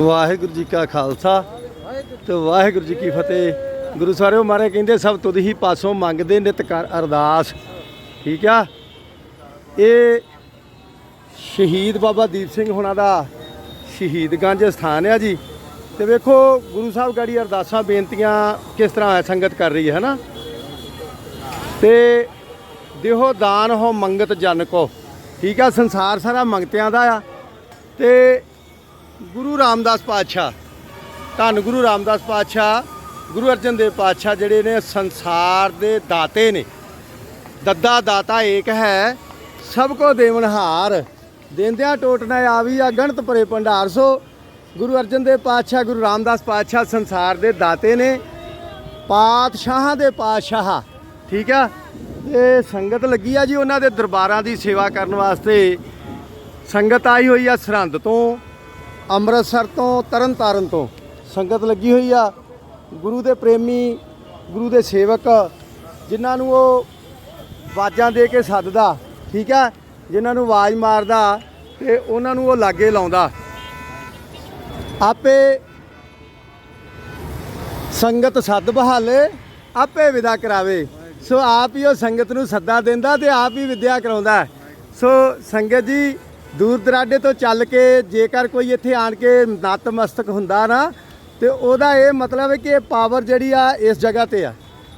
ਵਾਹਿਗੁਰੂ ਜੀ ਕਾ ਖਾਲਸਾ ਤੇ ਵਾਹਿਗੁਰੂ ਜੀ ਕੀ ਫਤਿਹ। ਗੁਰੂ ਸਾਹਿਬ ਮਾਰੇ ਕਹਿੰਦੇ, ਸਭ ਤੁਧ ਹੀ ਪਾਸੋਂ ਮੰਗਦੇ ਨਿਤ ਕਰ ਅਰਦਾਸ। ਠੀਕ ਆ? ਇਹ ਸ਼ਹੀਦ ਬਾਬਾ ਦੀਪ ਸਿੰਘ ਹੁਣਾਂ ਦਾ ਸ਼ਹੀਦਗੰਜ ਸਥਾਨ ਆ ਜੀ। ਤੇ ਵੇਖੋ, ਗੁਰੂ ਸਾਹਿਬ ਗਾੜੀ ਅਰਦਾਸਾਂ, ਬੇਨਤੀਆਂ ਕਿਸ ਤਰ੍ਹਾਂ ਹੈ ਸੰਗਤ ਕਰ ਰਹੀ ਹੈ ਨਾ ਤੇ ਦੇਹੋ ਦਾਨ ਹੋ ਮੰਗਤ ਜਨ ਕੋ। ਠੀਕ ਆ? ਸੰਸਾਰ ਸਾਰਾ ਮੰਗਤਿਆਂ ਦਾ ਆ। ਤੇ ਗੁਰੂ ਰਾਮਦਾਸ ਪਾਤਸ਼ਾਹ, ਧੰਨ ਗੁਰੂ ਰਾਮਦਾਸ ਪਾਤਸ਼ਾਹ, ਗੁਰੂ ਅਰਜਨ ਦੇਵ ਪਾਤਸ਼ਾਹ ਜਿਹੜੇ ਨੇ ਸੰਸਾਰ ਦੇ ਦਾਤੇ ਨੇ। ਦੱਦਾ ਦਾਤਾ ਏਕ ਹੈ, ਸਭ ਕੋ ਦੇਵਨਹਾਰ ਦੇਂਦਿਆਂ ਟੋਟਣਾ ਆਵੀ ਆ ਗਣਤ ਭਰੇ ਭੰਡਾਰ। ਸੋ ਗੁਰੂ ਅਰਜਨ ਦੇਵ ਪਾਤਸ਼ਾਹ, ਗੁਰੂ ਰਾਮਦਾਸ ਪਾਤਸ਼ਾਹ ਸੰਸਾਰ ਦੇ ਦਾਤੇ ਨੇ, ਪਾਤਸ਼ਾਹਾਂ ਦੇ ਪਾਤਸ਼ਾਹ। ਠੀਕ ਆ? ਤੇ ਸੰਗਤ ਲੱਗੀ ਆ ਜੀ ਉਹਨਾਂ ਦੇ ਦਰਬਾਰਾਂ ਦੀ ਸੇਵਾ ਕਰਨ ਵਾਸਤੇ। ਸੰਗਤ ਆਈ ਹੋਈ ਆ ਸਰਹੰਦ ਤੋਂ। ਅੰਮ੍ਰਿਤਸਰ ਤੋਂ ਤਰਨਤਾਰਨ ਤੋਂ ਸੰਗਤ ਲੱਗੀ ਹੋਈ ਆ। ਗੁਰੂ ਦੇ ਪ੍ਰੇਮੀ, ਗੁਰੂ ਦੇ ਸੇਵਕ, ਜਿਨ੍ਹਾਂ ਨੂੰ ਉਹ ਆਵਾਜ਼ਾਂ ਦੇ ਕੇ ਸੱਦਦਾ, ਠੀਕ ਆ? ਜਿਨ੍ਹਾਂ ਨੂੰ ਆਵਾਜ਼ ਮਾਰਦਾ ਤੇ ਉਹਨਾਂ ਨੂੰ ਉਹ ਲਾਗੇ ਲਾਉਂਦਾ। ਆਪੇ ਸੰਗਤ ਸੱਦ ਬਹਾਲੇ, ਆਪੇ ਵਿਦਾ ਕਰਾਵੇ। ਸੋ ਆਪ ਹੀ ਉਹ ਸੰਗਤ ਨੂੰ ਸੱਦਾ ਦਿੰਦਾ ਤੇ ਆਪ ਹੀ ਵਿਦਿਆ ਕਰਾਉਂਦਾ। ਸੋ ਸੰਗਤ ਜੀ ਦੂਰ ਦਰਾਡੇ ਤੋਂ ਚੱਲ ਕੇ ਜੇਕਰ ਕੋਈ ਇੱਥੇ ਆਣ ਕੇ ਨਤਮਸਤਕ ਹੁੰਦਾ ਨਾ, ਤੇ ਉਹਦਾ ਇਹ ਮਤਲਬ ਹੈ ਕਿ ਇਹ ਪਾਵਰ ਜਿਹੜੀ ਆ ਇਸ ਜਗ੍ਹਾ ਤੇ ਆ।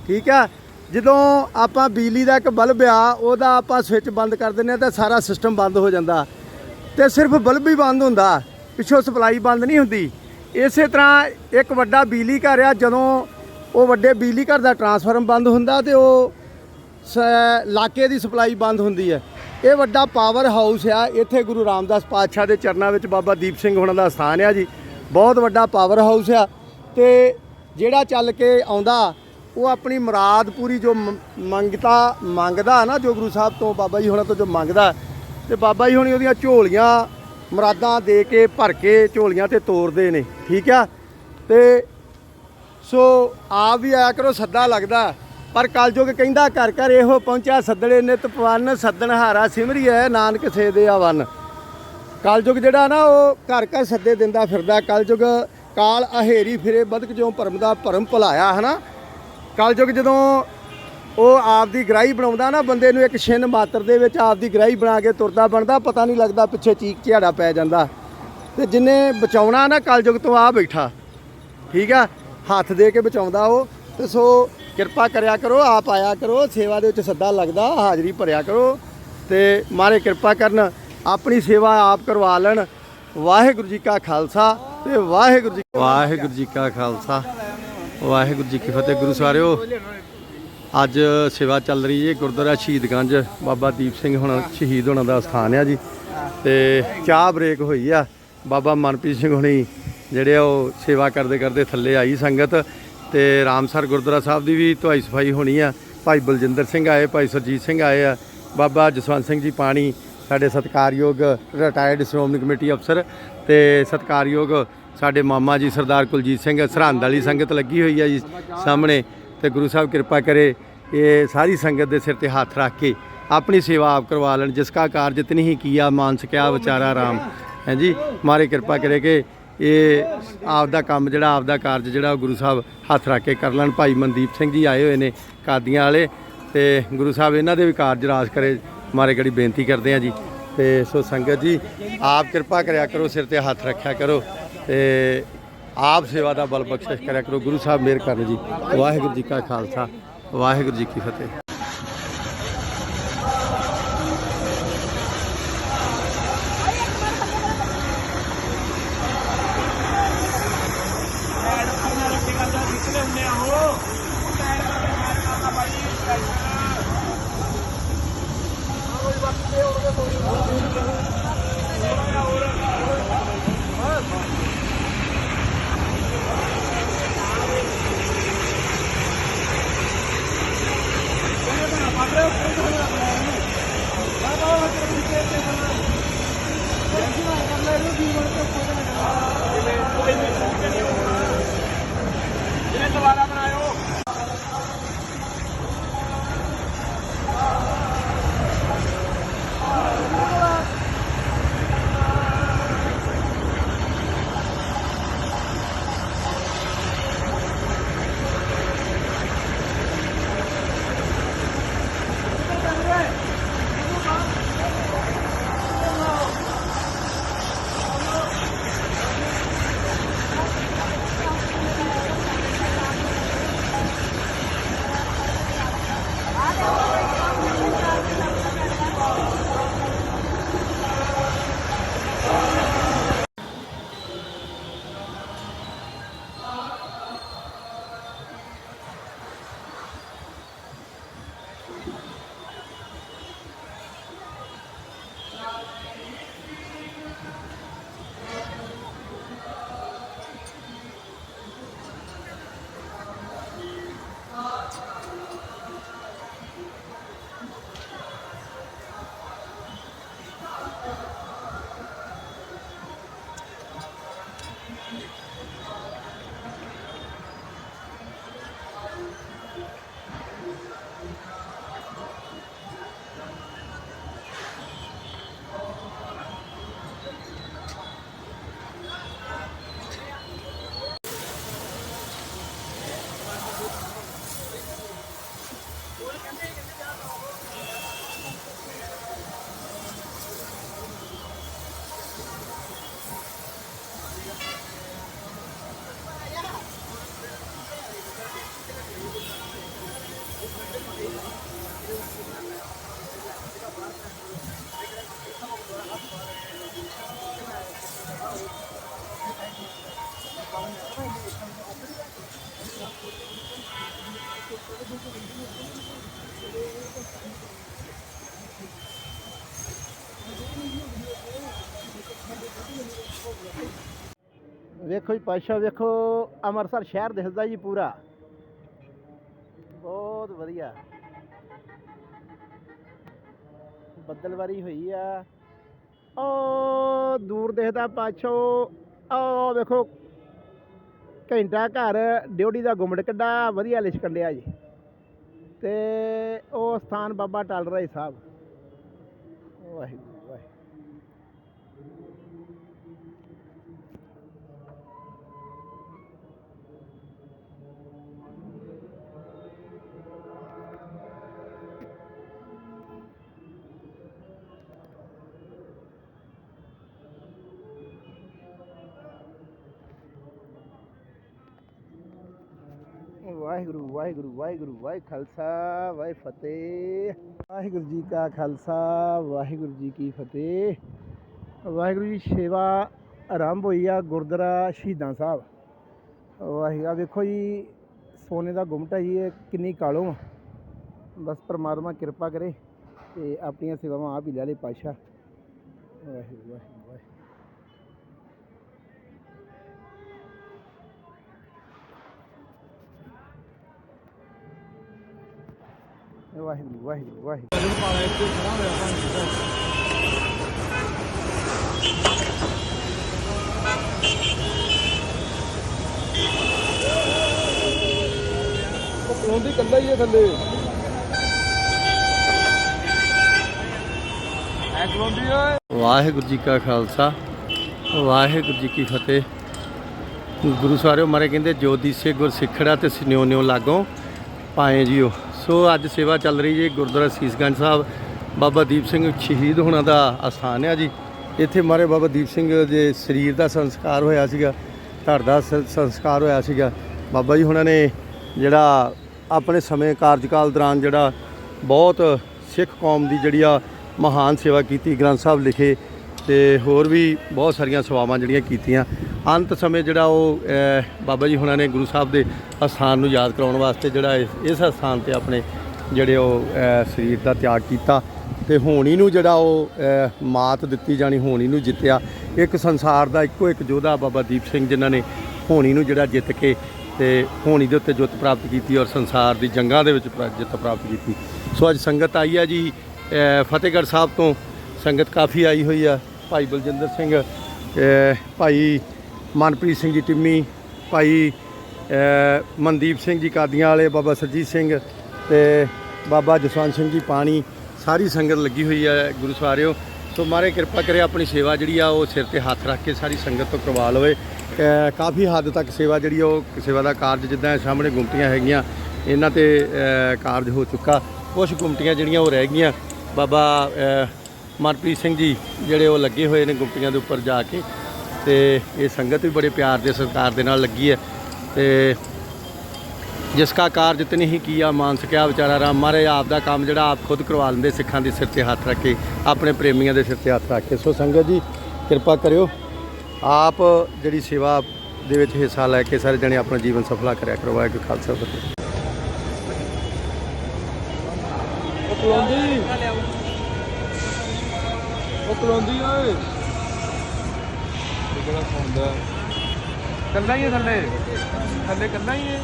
ਠੀਕ ਆ? ਜਦੋਂ ਆਪਾਂ ਬਿਜਲੀ ਦਾ ਇੱਕ ਬਲਬ ਆ, ਉਹਦਾ ਆਪਾਂ ਸਵਿਚ ਬੰਦ ਕਰ ਦਿੰਦੇ ਆ ਤਾਂ ਸਾਰਾ ਸਿਸਟਮ ਬੰਦ ਹੋ ਜਾਂਦਾ। ਤੇ ਸਿਰਫ ਬਲਬ ਹੀ ਬੰਦ ਹੁੰਦਾ, ਪਿੱਛੋਂ ਸਪਲਾਈ ਬੰਦ ਨਹੀਂ ਹੁੰਦੀ। ਇਸੇ ਤਰ੍ਹਾਂ ਇੱਕ ਵੱਡਾ ਬਿਜਲੀ ਘਰ ਆ, ਜਦੋਂ ਉਹ ਵੱਡੇ ਬਿਜਲੀ ਘਰ ਦਾ ਟਰਾਂਸਫਾਰਮ ਬੰਦ ਹੁੰਦਾ ਤੇ ਉਹ ਸ- ਇਲਾਕੇ ਦੀ ਸਪਲਾਈ ਬੰਦ ਹੁੰਦੀ ਹੈ। ਇਹ ਵੱਡਾ ਪਾਵਰ ਹਾਊਸ ਆ। ਇੱਥੇ ਗੁਰੂ ਰਾਮਦਾਸ ਪਾਤਸ਼ਾਹ ਦੇ ਚਰਨਾਂ ਵਿੱਚ ਬਾਬਾ ਦੀਪ ਸਿੰਘ ਹੁਣਾਂ ਦਾ ਸਥਾਨ ਆ ਜੀ। ਬਹੁਤ ਵੱਡਾ ਪਾਵਰ ਹਾਊਸ ਆ। ਤੇ ਜਿਹੜਾ ਚੱਲ ਕੇ ਆਉਂਦਾ, ਉਹ ਆਪਣੀ ਮੁਰਾਦ ਪੂਰੀ ਜੋ ਮ- ਮੰਗਤਾ, ਮੰਗਦਾ ਨਾ, ਜੋ ਗੁਰੂ ਸਾਹਿਬ ਤੋਂ ਬਾਬਾ ਜੀ ਹੁਣਾਂ ਤੋਂ ਜੋ ਮੰਗਦਾ, ਤੇ ਬਾਬਾ ਜੀ ਹੁਣੀ ਉਹਦੀਆਂ ਝੋਲੀਆਂ ਮੁਰਾਦਾਂ ਦੇ ਕੇ, ਭਰ ਕੇ ਝੋਲੀਆਂ ਤੇ ਤੋਰਦੇ ਨੇ। ਠੀਕ ਆ? ਤੇ ਸੋ ਆਪ ਵੀ ਆਇਆ ਕਰੋ, ਸੱਦਾ ਲੱਗਦਾ। ਪਰ ਕਲਯੁਗ ਕਹਿੰਦਾ ਘਰ ਘਰ ਇਹੋ ਪਹੁੰਚਿਆ ਸੱਦੜੇ ਨਿਤ ਪਵਨ, ਸੱਦਣ ਹਾਰਾ ਸਿਮਰੀਐ ਨਾਨਕ ਸੇ ਦੇ ਆਵਨ ਕਲਯੁਗ ਜਿਹੜਾ ਨਾ, ਉਹ ਘਰ ਘਰ ਸੱਦੇ ਦਿੰਦਾ ਫਿਰਦਾ। ਕਲਯੁਗ ਕਾਲ ਅਹੇਰੀ ਫਿਰੇ, ਬਦਕ ਜਿਉ ਭਰਮ ਦਾ ਭਰਮ ਭੁਲਾਇਆ, ਹਨਾ? ਕਲਯੁਗ ਜਦੋਂ ਉਹ ਆਪ ਦੀ ਗ੍ਰਾਹੀ ਬਣਾਉਂਦਾ ਨਾ, ਬੰਦੇ ਨੂੰ ਇੱਕ ਛਿੰਨ ਮਾਤਰ ਦੇ ਵਿੱਚ ਆਪਦੀ ਗ੍ਰਾਹੀ ਬਣਾ ਕੇ ਤੁਰਦਾ ਬਣਦਾ, ਪਤਾ ਨਹੀਂ ਲੱਗਦਾ ਪਿੱਛੇ ਚੀਕ ਝਾੜਾ ਪੈ ਜਾਂਦਾ। ਤੇ ਜਿਨੇ ਬਚਾਉਣਾ ਨਾ ਕਲਯੁਗ ਤੋਂ ਆ ਬੈਠਾ, ਠੀਕ ਆ? ਹੱਥ ਦੇ ਕੇ ਬਚਾਉਂਦਾ ਉਹ, ਤੇ ਸੋ ਕਿਰਪਾ ਕਰਿਆ ਕਰੋ, ਆਪ ਆਇਆ ਕਰੋ, ਸੇਵਾ ਦੇ ਵਿੱਚ ਸੱਦਾ ਲੱਗਦਾ, ਹਾਜ਼ਰੀ ਭਰਿਆ ਕਰੋ ਤੇ ਮਾਰੇ ਕਿਰਪਾ ਕਰਨ, ਆਪਣੀ ਸੇਵਾ ਆਪ ਕਰਵਾ ਲੈਣ। ਵਾਹਿਗੁਰੂ ਜੀ ਕਾ ਖਾਲਸਾ ਤੇ ਵਾਹਿਗੁਰੂ ਜੀ ਵਾਹਿਗੁਰੂ ਜੀ ਕਾ ਖਾਲਸਾ, ਵਾਹਿਗੁਰੂ ਜੀ ਕੀ ਫਤਿਹ ਗੁਰੂ ਸਾਰਿਓ। ਅੱਜ ਸੇਵਾ ਚੱਲ ਰਹੀ ਹੈ ਗੁਰਦੁਆਰਾ ਸ਼ਹੀਦਗੰਜ ਬਾਬਾ ਦੀਪ ਸਿੰਘ ਹੁਣ ਸ਼ਹੀਦ ਹੋਣਾ ਦਾ ਸਥਾਨ ਆ ਜੀ। ਤੇ ਚਾਹ ਬ੍ਰੇਕ ਹੋਈ ਆ, ਬਾਬਾ ਮਨਪ੍ਰੀਤ ਸਿੰਘ ਹੁਣੀ ਜਿਹੜੇ ਆ ਉਹ ਸੇਵਾ ਕਰਦੇ ਕਰਦੇ ਥੱਲੇ ਆਈ ਸੰਗਤ। ਤੇ ਰਾਮਸਰ ਗੁਰਦੁਆਰਾ ਸਾਹਿਬ ਦੀ ਵੀ ਧੁਆਈ ਸਫ਼ਾਈ ਹੋਣੀ ਆ। ਭਾਈ ਬਲਜਿੰਦਰ ਸਿੰਘ ਆਏ, ਭਾਈ ਸਰਜੀਤ ਸਿੰਘ ਆਏ ਆ। ਬਾਬਾ ਜਸਵੰਤ ਸਿੰਘ ਜੀ ਪਾਣੀ, ਸਾਡੇ ਸਤਿਕਾਰਯੋਗ ਰਿਟਾਇਰਡ ਸ਼੍ਰੋਮਣੀ ਕਮੇਟੀ ਅਫਸਰ ਤੇ ਸਤਿਕਾਰਯੋਗ ਸਾਡੇ ਮਾਮਾ ਜੀ ਸਰਦਾਰ ਕੁਲਜੀਤ ਸਿੰਘ, ਸਰਹੰਦ ਵਾਲੀ ਸੰਗਤ ਲੱਗੀ ਹੋਈ ਆ ਜੀ ਸਾਹਮਣੇ ਤੇ ਗੁਰੂ ਸਾਹਿਬ ਕਿਰਪਾ ਕਰੇ ਇਹ ਸਾਰੀ ਸੰਗਤ ਦੇ ਸਿਰ ਤੇ ਹੱਥ ਰੱਖ ਕੇ ਆਪਣੀ ਸੇਵਾ ਆਪ ਕਰਵਾ ਲੈਣ, ਜਿਸ ਕਾ ਕਾਰਜ ਇਤਨੀ ਹੀ ਕੀਆ, ਮਾਨਸ ਕਿਆ, ਵਿਚਾਰਾ ਰਾਮ। ਹੈ ਜੀ, ਮਾਰੇ ਕਿਰਪਾ ਕਰੇ ਕਿ ਇਹ ਆਪ ਦਾ ਕੰਮ ਜਿਹੜਾ ਆਪ ਦਾ ਕਾਰਜ ਜਿਹੜਾ ਉਹ ਗੁਰੂ ਸਾਹਿਬ ਹੱਥ ਰੱਖ ਕੇ ਕਰ ਲੈਣ। ਭਾਈ ਮਨਦੀਪ ਸਿੰਘ ਜੀ ਆਏ ਹੋਏ ਨੇ ਕਾਦੀਆਂ ਵਾਲੇ ਤੇ ਗੁਰੂ ਸਾਹਿਬ ਇਹਨਾਂ ਦੇ ਵੀ ਕਾਰਜ ਰਾਸ ਕਰੇ। ਮਾਰੇ ਗੜੀ ਬੇਨਤੀ ਕਰਦੇ ਆ ਜੀ। ਤੇ ਸੋ ਸੰਗਤ ਜੀ, ਆਪ ਕਿਰਪਾ ਕਰਿਆ ਕਰੋ, ਸਿਰ ਤੇ ਹੱਥ ਰੱਖਿਆ ਕਰੋ ਤੇ ਆਪ ਸੇਵਾ ਦਾ ਬਲ ਬਖਸ਼ਿਸ਼ ਕਰਿਆ ਕਰੋ। ਗੁਰੂ ਸਾਹਿਬ ਮਿਹਰ ਕਰਨ ਜੀ। ਵਾਹਿਗੁਰੂ ਜੀ ਕਾ ਖਾਲਸਾ, ਵਾਹਿਗੁਰੂ ਜੀ ਕੀ ਫਤਿਹ। ਦੇਖੋ ਜੀ ਪਾਸ਼ਾ ਵੇਖੋ, ਅੰਮ੍ਰਿਤਸਰ ਸ਼ਹਿਰ ਦਿਖਦਾ ਜੀ ਪੂਰਾ। ਬਹੁਤ ਵਧੀਆ। ਬੱਦਲਵਾਰੀ ਹੋਈ ਆ। ਓ, ਦੂਰ ਦਿਖਦਾ ਪਾਛੋ ਓ, ਵੇਖੋ, ਘੰਟਾ ਘਰ ਡਿਊਟੀ ਦਾ ਗੁੰਮਟ ਕੱਢਾ, ਵਧੀਆ ਲਿਸ਼ਕਣ ਡਿਆ ਜੀ। ਤੇ ਉਹ ਸਥਾਨ ਬਾਬਾ ਟਲ ਰਾਏ ਸਾਹਿਬ। ਵਾਹਿਗੁਰੂ। ਵਾਹਿਗੁਰੂ ਵਾਹਿਗੁਰੂ ਵਾਹਿਗੁਰੂ, ਵਾਹਿ ਖਾਲਸਾ, ਵਾਹਿ ਫਤਿਹ। ਵਾਹਿਗੁਰੂ ਜੀ ਕਾ ਖਾਲਸਾ, ਵਾਹਿਗੁਰੂ ਜੀ ਕੀ ਫਤਿਹ। ਵਾਹਿਗੁਰੂ ਜੀ ਸੇਵਾ ਆਰੰਭ ਹੋਈ ਆ ਗੁਰਦੁਆਰਾ ਸ਼ਹੀਦਾਂ ਸਾਹਿਬ। ਵਾਹਿਗੁਰੂ ਆਹ ਵੇਖੋ ਜੀ, ਸੋਨੇ ਦਾ ਗੁੰਮਟਾ ਜੀ, ਇਹ ਕਿੰਨੀ ਕਾਲੋਂ ਆ। ਬਸ ਪਰਮਾਤਮਾ ਕਿਰਪਾ ਕਰੇ ਤੇ ਆਪਣੀਆਂ ਸੇਵਾਵਾਂ ਆਪ ਹੀ ਲੈ ਲੈ ਪਾਸ਼ਾ ਵਾਹਿਗੁਰੂ ਵਾਹਿਗੁਰੂ। ਵਾਹਿਗੁਰੂ ਵਾਹਿਗੁਰੂ ਵਾਹਿਗੁਰੂ। ਪਲੌਂਦੀ ਕੱਲਾ ਹੀ ਹੈ ਥੱਲੇ। ਐ ਪਲੌਂਦੀ ਓਏ। ਵਾਹਿਗੁਰੂ ਜੀ ਕਾ ਖਾਲਸਾ ਵਾਹਿਗੁਰੂ ਜੀ ਕੀ ਫਤਿਹ। ਗੁਰੂ ਸਾਹਿਬ ਮਾਰੇ ਕਹਿੰਦੇ ਜੋਤੀ ਸੇ ਗੁਰ ਸਿੱਖੜਾ ਤੇ ਸਿਨਿਓ ਨਿਓ ਲਾਗੋਂ ਪਾਏ ਜੀਓ। ਸੋ ਅੱਜ ਸੇਵਾ ਚੱਲ ਰਹੀ ਜੀ ਗੁਰਦੁਆਰਾ ਸੀਸਗੰਜ ਸਾਹਿਬ। ਬਾਬਾ ਦੀਪ ਸਿੰਘ ਸ਼ਹੀਦ ਹੋਣਾ ਦਾ ਅਸਥਾਨ ਹੈ ਜੀ। ਇੱਥੇ ਮਾਰੇ ਬਾਬਾ ਦੀਪ ਸਿੰਘ ਦੇ ਸਰੀਰ ਦਾ ਸੰਸਕਾਰ ਹੋਇਆ ਸੀਗਾ, ਧੜ ਦਾ ਸੰਸਕਾਰ ਹੋਇਆ ਸੀਗਾ। ਬਾਬਾ ਜੀ ਹੁਣਾਂ ਨੇ ਜਿਹੜਾ ਆਪਣੇ ਸਮੇਂ ਕਾਰਜਕਾਲ ਦੌਰਾਨ ਜਿਹੜਾ ਬਹੁਤ ਸਿੱਖ ਕੌਮ ਦੀ ਜਿਹੜੀ ਆ ਮਹਾਨ ਸੇਵਾ ਕੀਤੀ, ਗ੍ਰੰਥ ਸਾਹਿਬ ਲਿਖੇ ਤੇ ਹੋਰ ਵੀ ਬਹੁਤ ਸਾਰੀਆਂ ਸੇਵਾਵਾਂ ਜਿਹੜੀਆਂ ਕੀਤੀਆਂ। ਅੰਤ ਸਮੇਂ ਜਿਹੜਾ ਉਹ ਬਾਬਾ ਜੀ ਹੁਣਾਂ ਨੇ ਗੁਰੂ ਸਾਹਿਬ ਦੇ ਅਸਥਾਨ ਨੂੰ ਯਾਦ ਕਰਾਉਣ ਵਾਸਤੇ ਜਿਹੜਾ ਇਸ- ਇਸ ਅਸਥਾਨ ਤੇ ਆਪਣੇ ਜਿਹੜੇ ਉਹ ਸਰੀਰ ਦਾ ਤਿਆਗ ਕੀਤਾ ਤੇ ਹੋਣੀ ਨੂੰ ਜਿਹੜਾ ਉਹ ਮਾਤ ਦਿੱਤੀ ਜਾਣੀ, ਹੋਣੀ ਨੂੰ ਜਿੱਤਿਆ। ਇੱਕ ਸੰਸਾਰ ਦਾ ਇੱਕੋ ਇੱਕ ਯੋਧਾ ਬਾਬਾ ਦੀਪ ਸਿੰਘ ਜਿਨ੍ਹਾਂ ਨੇ ਹੋਣੀ ਨੂੰ ਜਿਹੜਾ ਜਿੱਤ ਕੇ ਤੇ ਹੋਣੀ ਦੇ ਉੱਤੇ ਜਿੱਤ ਪ੍ਰਾਪਤ ਕੀਤੀ ਔਰ ਸੰਸਾਰ ਦੀ ਜੰਗਾਂ ਦੇ ਵਿੱਚ ਪ੍ਰਾ- ਜਿੱਤ ਪ੍ਰਾਪਤ ਕੀਤੀ। ਸੋ ਅੱਜ ਸੰਗਤ ਆਈ ਆ ਜੀ ਫਤਿਹਗੜ੍ਹ ਸਾਹਿਬ ਤੋਂ। ਸੰਗਤ ਕਾਫੀ ਆਈ ਹੋਈ ਆ। ਭਾਈ ਬਲਜਿੰਦਰ ਸਿੰਘ ਭਾਈ ਮਨਪ੍ਰੀਤ ਸਿੰਘ ਜੀ ਟਿੰਮੀ, ਭਾਈ ਮਨਦੀਪ ਸਿੰਘ ਜੀ ਕਾਦੀਆਂ ਵਾਲੇ, ਬਾਬਾ ਸਰਜੀਤ ਸਿੰਘ ਤੇ ਬਾਬਾ ਜਸਵੰਤ ਸਿੰਘ ਜੀ ਪਾਣੀ, ਸਾਰੀ ਸੰਗਤ ਲੱਗੀ ਹੋਈ ਹੈ ਗੁਰੂ ਸਵਾਰਿਓ। ਸੋ ਮਾਰੇ ਕਿਰਪਾ ਕਰੇ ਆਪਣੀ ਸੇਵਾ ਜਿਹੜੀ ਆ, ਉਹ ਸਿਰ ਤੇ ਹੱਥ ਰੱਖ ਕੇ ਸਾਰੀ ਸੰਗਤ ਤੋਂ ਕਰਵਾ ਲਵੇ। ਕਾਫੀ ਹੱਦ ਤੱਕ ਸੇਵਾ ਜਿਹੜੀ ਆ, ਉਹ ਸੇਵਾ ਦਾ ਕਾਰਜ ਜਿੱਦਾਂ ਸਾਹਮਣੇ ਗੁੰਮਟੀਆਂ ਹੈਗੀਆਂ, ਇਹਨਾਂ ਤੇ ਕਾਰਜ ਹੋ ਚੁੱਕਾ। ਕੁਝ ਗੁੰਮਟੀਆਂ ਜਿਹੜੀਆਂ ਉਹ ਰਹਿ ਗਈਆਂ। ਬਾਬਾ ਮਨਪ੍ਰੀਤ ਸਿੰਘ ਜੀ ਜਿਹੜੇ ਉਹ ਲੱਗੇ ਹੋਏ ਨੇ ਗੁੰਮਟੀਆਂ ਦੇ ਉੱਪਰ ਜਾ ਕੇ ਤੇ ਇਹ ਸੰਗਤ ਵੀ ਬੜੇ ਪਿਆਰ ਦੇ ਸਤਿਕਾਰ ਦੇ ਨਾਲ ਲੱਗੀ ਹੈ ਤੇ ਜਿਸ ਕਾ ਕਾਰਜ ਇਤਨੀ ਹੀ ਕੀਆ ਮਾਨ ਸਕਿਆ ਵਿਚਾਰਾ ਰਾਮ। ਮਹਾਰਾਜ, ਆਪ ਦਾ ਕੰਮ ਜਿਹੜਾ ਆਪ ਖੁਦ ਕਰਵਾ ਲੈਂਦੇ, ਸਿੱਖਾਂ ਦੇ ਸਿਰ ਤੇ ਹੱਥ ਰੱਖ ਕੇ, ਆਪਣੇ ਪ੍ਰੇਮੀਆਂ ਦੇ ਸਿਰ ਤੇ ਹੱਥ ਰੱਖ ਕੇ। ਸੋ ਸੰਗਤ ਜੀ, ਕਿਰਪਾ ਕਰਿਓ। ਆਪ ਜਿਹੜੀ ਸੇਵਾ ਦੇ ਵਿੱਚ ਹਿੱਸਾ ਲੈ ਕੇ ਸਾਰੇ ਜਣੇ ਆਪਣਾ ਜੀਵਨ ਸਫਲਾ ਕਰਿਆ ਕਰਵਾਇਆ ਵਾਹਿਗੁਰੂ ਖਾਲਸਾ, ਫਤਿਹ। ਪਲੌਂਦੀ ਓਏ ਕਿਹੜਾ ਸੌਂਦਾ ਕੱਲਾ ਹੀ ਹੈ ਥੱਲੇ। ਥੱਲੇ ਕੱਲਾ ਹੀ ਹੈ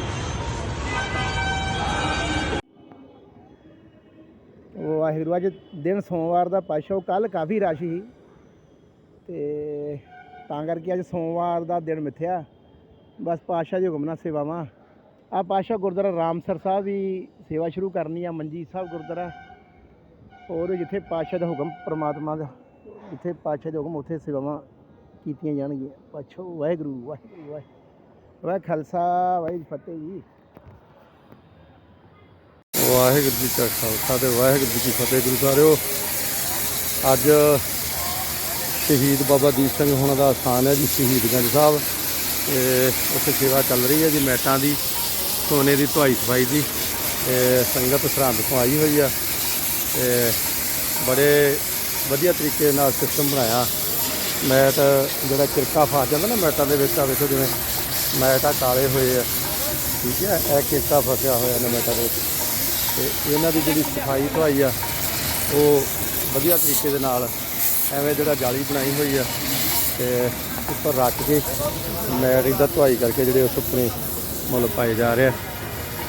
ਉਹ ਵਾਹਿਗੁਰੂ ਅੱਜ ਦਿਨ ਸੋਮਵਾਰ ਦਾ ਪਾਸ਼ਾ ਕੱਲ ਕਾਫੀ ਰਸ਼ ਸੀ। ਤੇ ਤਾਂ ਕਰਕੇ ਅੱਜ ਸੋਮਵਾਰ ਦਾ ਦਿਨ ਮਿੱਥਿਆ। ਬਸ ਪਾਸ਼ਾ ਦੀ ਹੁਕਮ ਨਾਲ ਸੇਵਾਵਾਂ। ਆ ਪਾਸ਼ਾ ਗੁਰਦੁਆਰਾ ਰਾਮਸਰ ਸਾਹਿਬ ਵੀ ਸੇਵਾ ਸ਼ੁਰੂ ਕਰਨੀ ਆ ਮੰਜੀ ਸਾਹਿਬ ਗੁਰਦੁਆਰਾ। ਹੋਰ ਜਿੱਥੇ ਪਾਸ਼ਾ ਦਾ ਹੁਕਮ ਪ੍ਰਮਾਤਮਾ ਦਾ ਜਿੱਥੇ ਪਾਤਸ਼ਾਹ ਦੇ ਹੁਕਮ ਉੱਥੇ ਸੇਵਾਵਾਂ ਕੀਤੀਆਂ ਜਾਣਗੀਆਂ। ਪਾਛੋ ਵਾਹਿਗੁਰੂ ਵਾਹਿਗੁਰੂ ਵਾਹਿਗੁਰੂ। ਵਾਹਿ ਖਾਲਸਾ, ਵਾਹਿਗੁਰੂ ਫਤਿਹ ਜੀ। ਵਾਹਿਗੁਰੂ ਜੀ ਕਾ ਖਾਲਸਾ ਤੇ ਵਾਹਿਗੁਰੂ ਜੀ ਕੀ ਫਤਿਹ ਗੁਰੂ ਸਾਰਿਓ ਅੱਜ ਸ਼ਹੀਦ ਬਾਬਾ ਦੀਪ ਸਿੰਘ ਹੋਣਾ ਦਾ ਸਥਾਨ ਹੈ ਜੀ ਸ਼ਹੀਦਗੰਜ ਸਾਹਿਬ। ਤੇ ਉੱਥੇ ਸੇਵਾ ਚੱਲ ਰਹੀ ਹੈ ਜੀ, ਮੈਟਾਂ ਦੀ, ਸੋਨੇ ਦੀ ਧੁਆਈ ਸਫ਼ਾਈ ਦੀ। ਸੰਗਤ ਸਰਹੰਦ ਤੋਂ ਆਈ ਹੋਈ ਆ। ਤੇ ਬੜੇ ਵਧੀਆ ਤਰੀਕੇ ਨਾਲ ਸਿਸਟਮ ਬਣਾਇਆ। ਮੈਟ ਜਿਹੜਾ ਕਿਰਕਾ ਫਸ ਜਾਂਦਾ ਨਾ ਮੈਟਾਂ ਦੇ ਵਿੱਚ, ਆ ਵੇਖੋ ਜਿਵੇਂ ਮੈਟ ਆ ਕਾਲੇ ਹੋਏ ਆ। ਠੀਕ ਹੈ, ਇਹ ਕਿਰਕਾ ਫਸਿਆ ਹੋਇਆ ਇਹਨਾਂ ਮੈਟਾਂ ਦੇ ਵਿੱਚ। ਤੇ ਇਹਨਾਂ ਦੀ ਜਿਹੜੀ ਸਫ਼ਾਈ ਧੁਆਈ ਆ, ਉਹ ਵਧੀਆ ਤਰੀਕੇ ਦੇ ਨਾਲ ਐਵੇਂ ਜਿਹੜਾ ਜਾਲੀ ਬਣਾਈ ਹੋਈ ਆ ਤੇ ਉੱਪਰ ਰੱਖ ਕੇ ਮੈਟ ਦਾ ਧੁਆਈ ਕਰਕੇ ਜਿਹੜੇ ਉਸ ਉੱਪਰੇ ਮੁੱਲ ਪਾਏ ਜਾ ਰਹੇ ਆ।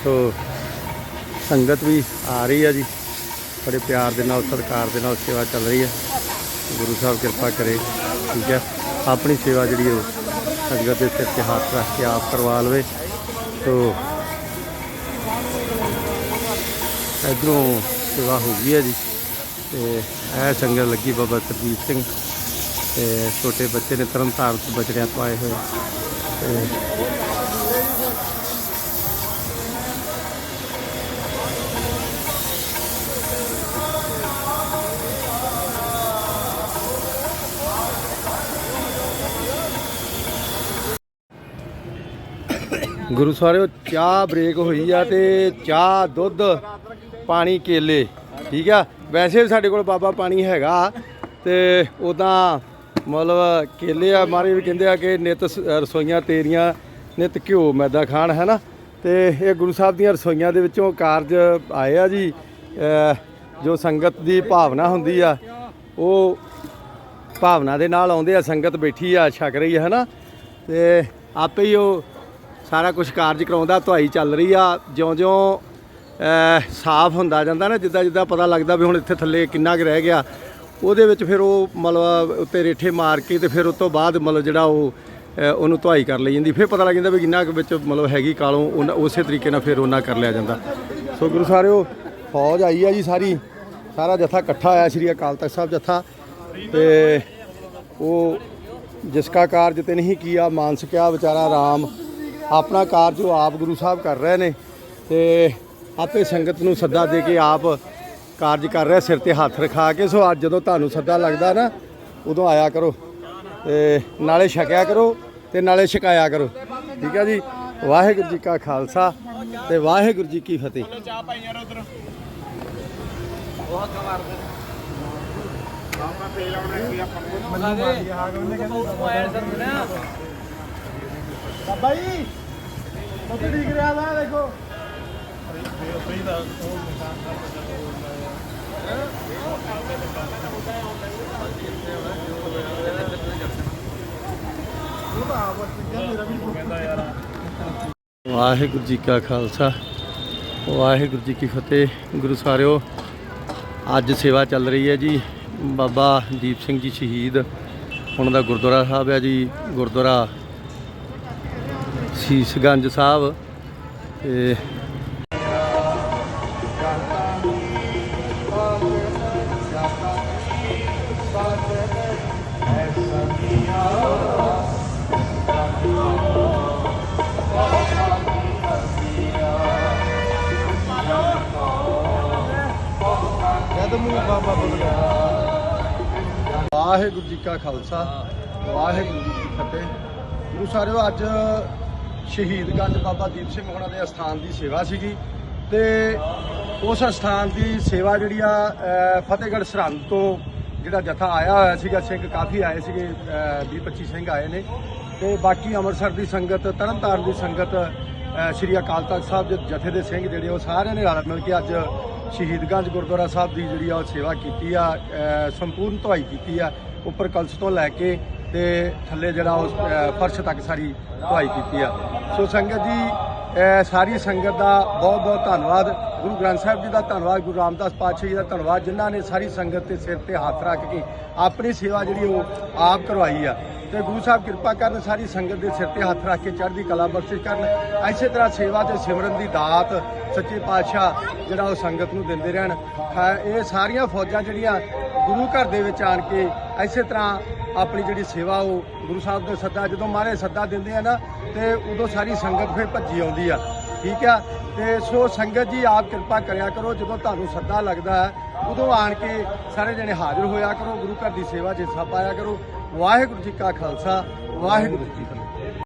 ਸੋ ਸੰਗਤ ਵੀ ਆ ਰਹੀ ਆ ਜੀ। ਬੜੇ ਪਿਆਰ ਦੇ ਨਾਲ, ਸਤਿਕਾਰ ਦੇ ਨਾਲ ਸੇਵਾ ਚੱਲ ਰਹੀ ਹੈ। ਗੁਰੂ ਸਾਹਿਬ ਕਿਰਪਾ ਕਰੇ, ਠੀਕ ਹੈ। ਆਪਣੀ ਸੇਵਾ ਜਿਹੜੀ ਉਹ ਸੰਗਤ ਦੇ ਸਿਰ ਤੇ ਹੱਥ ਰੱਖ ਕੇ ਆਪ ਕਰਵਾ ਲਵੇ। ਸੋ ਇਧਰੋਂ ਸੇਵਾ ਹੋ ਗਈ ਹੈ ਜੀ। ਤੇ ਇਹ ਸੰਗਤ ਲੱਗੀ ਬਾਬਾ ਸਰਜੀਤ ਸਿੰਘ। ਤੇ ਛੋਟੇ ਬੱਚੇ ਨੇ ਤਰਨ ਤਾਰਨ ਤੋਂ ਬਚੜਿਆਂ ਤੋਂ ਆਏ ਹੋਏ। ਤੇ ਗੁਰੂ ਸਾਹਿਬ ਚਾਹ ਬ੍ਰੇਕ ਹੋਈ ਆ ਤੇ ਚਾਹ, ਦੁੱਧ, ਪਾਣੀ, ਕੇਲੇ, ਠੀਕ ਆ? ਵੈਸੇ ਵੀ ਸਾਡੇ ਕੋਲ ਬਾਬਾ ਪਾਣੀ ਹੈਗਾ ਤੇ ਉਦਾਂ ਮਤਲਬ ਕੇਲੇ ਆ ਮਾਰੇ ਵੀ ਕਹਿੰਦੇ ਆ ਕਿ ਨਿਤ ਸ- ਰਸੋਈਆਂ ਤੇਰੀਆਂ, ਨਿਤ ਘਿਓ ਮੈਦਾ ਖਾਣ, ਹੈ ਨਾ? ਤੇ ਇਹ ਗੁਰੂ ਸਾਹਿਬ ਦੀਆਂ ਰਸੋਈਆਂ ਦੇ ਵਿੱਚੋਂ ਕਾਰਜ ਆਏ ਆ ਜੀ ਜੋ ਸੰਗਤ ਦੀ ਭਾਵਨਾ ਹੁੰਦੀ ਆ, ਉਹ ਭਾਵਨਾ ਦੇ ਨਾਲ ਆਉਂਦੇ ਆ, ਸੰਗਤ ਬੈਠੀ ਆ, ਛਕ ਰਹੀ ਹੈ ਨਾ? ਤੇ ਆਪੇ ਹੀ ਉਹ ਸਾਰਾ ਕੁਝ ਕਾਰਜ ਕਰਾਉਂਦਾ, ਧੁਆਈ ਚੱਲ ਰਹੀ ਆ, ਜਿਉਂ-ਜਿਉਂ ਸਾਫ਼ ਹੁੰਦਾ ਜਾਂਦਾ ਨਾ, ਜਿੱਦਾਂ ਜਿੱਦਾਂ ਪਤਾ ਲੱਗਦਾ ਵੀ ਹੁਣ ਇੱਥੇ ਥੱਲੇ ਕਿੰਨਾ ਕੁ ਰਹਿ ਗਿਆ। ਉਹਦੇ ਵਿੱਚ ਫਿਰ ਉਹ ਮਤਲਬ ਉੱਤੇ ਰੇਠੇ ਮਾਰ ਕੇ ਤੇ ਫਿਰ ਉਸ ਤੋਂ ਬਾਅਦ ਮਤਲਬ ਜਿਹੜਾ ਉਹ ਉਹਨੂੰ ਧੁਆਈ ਕਰ ਲਈ ਜਾਂਦੀ। ਫਿਰ ਪਤਾ ਲੱਗ ਜਾਂਦਾ ਵੀ ਕਿੰਨਾ ਕੁ ਵਿੱਚ ਮਤਲਬ ਹੈਗੀ ਕਾਲੋਂ, ਉਹਨਾਂ- ਉਸੇ ਤਰੀਕੇ ਨਾਲ ਫਿਰ ਉਹਨਾਂ ਕਰ ਲਿਆ ਜਾਂਦਾ। ਸੋ ਗੁਰੂ ਸਾਰਿਓ, ਫੌਜ ਆਈ ਆ ਜੀ ਸਾਰੀ। ਸਾਰਾ ਜਥਾ ਇਕੱਠਾ ਆਇਆ ਸ੍ਰੀ ਅਕਾਲ ਤਖਤ ਸਾਹਿਬ ਜਥਾ। ਤੇ ਉਹ, ਜਿਸ ਕਾ ਕਾਰਜ ਤੇ ਨਹੀਂ ਕੀਆ ਮਾਨਸਿਕਿਆ ਵਿਚਾਰਾ ਰਾਮ। ਆਪਣਾ ਕਾਰਜ ਉਹ ਆਪ ਗੁਰੂ ਸਾਹਿਬ ਕਰ ਰਹੇ ਨੇ ਤੇ ਆਪੇ ਸੰਗਤ ਨੂੰ ਸੱਦਾ ਦੇ ਕੇ ਆਪ ਕਾਰਜ ਕਰ ਰਿਹਾ ਸਿਰ ਤੇ ਹੱਥ ਰਖਾ ਕੇ। ਸੋ ਅੱਜ ਜਦੋਂ ਤੁਹਾਨੂੰ ਸੱਦਾ ਲੱਗਦਾ ਨਾ ਉਦੋਂ ਆਇਆ ਕਰੋ ਤੇ ਨਾਲੇ ਛਕਿਆ ਕਰੋ ਤੇ ਨਾਲੇ ਛਕਾਇਆ ਕਰੋ। ਠੀਕ ਹੈ ਜੀ? ਵਾਹਿਗੁਰੂ ਜੀ ਕਾ ਖਾਲਸਾ ਤੇ ਵਾਹਿਗੁਰੂ ਜੀ ਕੀ ਫਤਿਹ। ਬਾਬਾ ਜੀ ਮੋਤੀ ਠੀਕ ਰਿਹਾ ਵਾ, ਦੇਖੋ। ਵਾਹਿਗੁਰੂ ਜੀ ਕਾ ਖਾਲਸਾ, ਵਾਹਿਗੁਰੂ ਜੀ ਕੀ ਫਤਿਹ, ਗੁਰੂ ਸਾਰਿਓ। ਅੱਜ ਸੇਵਾ ਚੱਲ ਰਹੀ ਹੈ ਜੀ, ਬਾਬਾ ਦੀਪ ਸਿੰਘ ਜੀ ਸ਼ਹੀਦ, ਉਹਨਾਂ ਦਾ ਗੁਰਦੁਆਰਾ ਸਾਹਿਬ ਹੈ ਜੀ, ਗੁਰਦੁਆਰਾ ਸੀਸਗੰਜ ਸਾਹਿਬ ਤੇ ਵਾਹਿਗੁਰੂ ਜੀ ਕਾ ਖਾਲਸਾ ਵਾਹਿਗੁਰੂ ਜੀ ਕੀ ਫਤਿਹ। ਗੁਰੂ ਸਾਹਿਬ ਅੱਜ ਸ਼ਹੀਦਗੰਜ ਬਾਬਾ ਦੀਪ ਸਿੰਘ ਹੋਣਾ ਦੇ ਅਸਥਾਨ ਦੀ ਸੇਵਾ ਸੀਗੀ ਤੇ ਉਸ ਅਸਥਾਨ ਦੀ ਸੇਵਾ ਜਿਹੜੀ ਆ ਫਤਿਹਗੜ੍ਹ ਸਰਹੰਦ ਤੋਂ ਜਿਹੜਾ ਜਥਾ ਆਇਆ ਹੋਇਆ ਸੀਗਾ, ਸਿੰਘ ਕਾਫੀ ਆਏ ਸੀਗੇ 20 25 ਸਿੰਘ ਆਏ ਨੇ ਤੇ ਬਾਕੀ ਅੰਮ੍ਰਿਤਸਰ ਦੀ ਸੰਗਤ, ਤਰਨਤਾਰਨ ਦੀ ਸੰਗਤ ਸ਼੍ਰੀ ਅਕਾਲ ਤਖਤ ਸਾਹਿਬ ਦੇ ਜਥੇ ਦੇ ਸਿੰਘ ਜਿਹੜੇ ਉਹ ਸਾਰਿਆਂ ਨੇ ਰਲ ਮਿਲ ਕੇ ਅੱਜ ਸ਼ਹੀਦਗੰਜ ਗੁਰਦੁਆਰਾ ਸਾਹਿਬ ਦੀ ਜਿਹੜੀ ਆ ਉਹ ਸੇਵਾ ਕੀਤੀ ਆ ਸੰਪੂਰਨ ਧੁਆਈ ਕੀਤੀ ਆ, ਉੱਪਰ ਕਲਸ਼ ਤੋਂ ਲੈ ਕੇ ਤੇ ਥੱਲੇ ਜਿਹੜਾ ਉਹ ਅਹ, ਫਰਸ਼ ਤੱਕ ਸਾਰੀ ਧੁਆਈ ਕੀਤੀ ਆ। ਸੋ ਸੰਗਤ ਜੀ ਸਾਰੀ ਸੰਗਤ ਦਾ ਬਹੁਤ ਬਹੁਤ ਧੰਨਵਾਦ। ਗੁਰੂ ਗ੍ਰੰਥ ਸਾਹਿਬ ਜੀ ਦਾ ਧੰਨਵਾਦ ਗੁਰੂ ਰਾਮਦਾਸ ਪਾਤਸ਼ਾਹ ਜੀ ਦਾ ਧੰਨਵਾਦ ਜਿਨ੍ਹਾਂ ਨੇ ਸਾਰੀ ਸੰਗਤ ਦੇ ਸਿਰ ਤੇ ਹੱਥ ਰੱਖ ਕੇ ਆਪਣੀ ਸੇਵਾ ਜਿਹੜੀ ਉਹ ਆਪ ਕਰਵਾਈ ਆ। ਤੇ ਗੁਰੂ ਸਾਹਿਬ ਕਿਰਪਾ ਕਰਨ ਸਾਰੀ ਸੰਗਤ ਦੇ ਸਿਰ ਤੇ ਹੱਥ ਰੱਖ ਕੇ ਚੜ੍ਹਦੀ ਕਲਾ ਬਖਸ਼ਿਸ਼ ਕਰਨ। ਐਸੇ ਤਰ੍ਹਾਂ ਸੇਵਾ ਤੇ ਸਿਮਰਨ ਦੀ ਦਾਤ ਸੱਚੇ ਪਾਤਸ਼ਾਹ ਜਿਹੜਾ ਉਹ ਸੰਗਤ ਨੂੰ ਦਿੰਦੇ ਰਹਿਣ। ਇਹ ਸਾਰੀਆਂ ਫੌਜਾਂ ਜਿਹੜੀਆਂ ਗੁਰੂ ਘਰ ਦੇ ਵਿੱਚ ਆਣ ਕੇ ਐਸੇ ਤਰ੍ਹਾਂ ਆਪਣੀ ਜਿਹੜੀ ਸੇਵਾ ਉਹ ਗੁਰੂ ਸਾਹਿਬ ਦੇ ਸੱਦਾ ਜਦੋਂ ਮਾਰੇ ਸੱਦਾ ਦਿੰਦੇ ਆ ਨਾ, ਤੇ ਉਦੋਂ ਸਾਰੀ ਸੰਗਤ ਫਿਰ ਭੱਜੀ ਆਉਂਦੀ ਆ। ਠੀਕ ਆ? ਤੇ ਸੋ ਸੰਗਤ ਜੀ ਆਪ ਕਿਰਪਾ ਕਰਿਆ ਕਰੋ, ਜਦੋਂ ਤੁਹਾਨੂੰ ਸੱਦਾ ਲੱਗਦਾ ਹੈ, ਉਦੋਂ ਆਣ ਕੇ ਸਾਰੇ ਜਣੇ ਹਾਜ਼ਰ ਹੋਇਆ ਕਰੋ, ਗੁਰੂ ਘਰ ਦੀ ਸੇਵਾ 'ਚ ਹਿੱਸਾ ਪਾਇਆ ਕਰੋ। ਵਾਹਿਗੁਰੂ ਜੀ ਕਾ ਖਾਲਸਾ, ਵਾਹਿਗੁਰੂ ਜੀ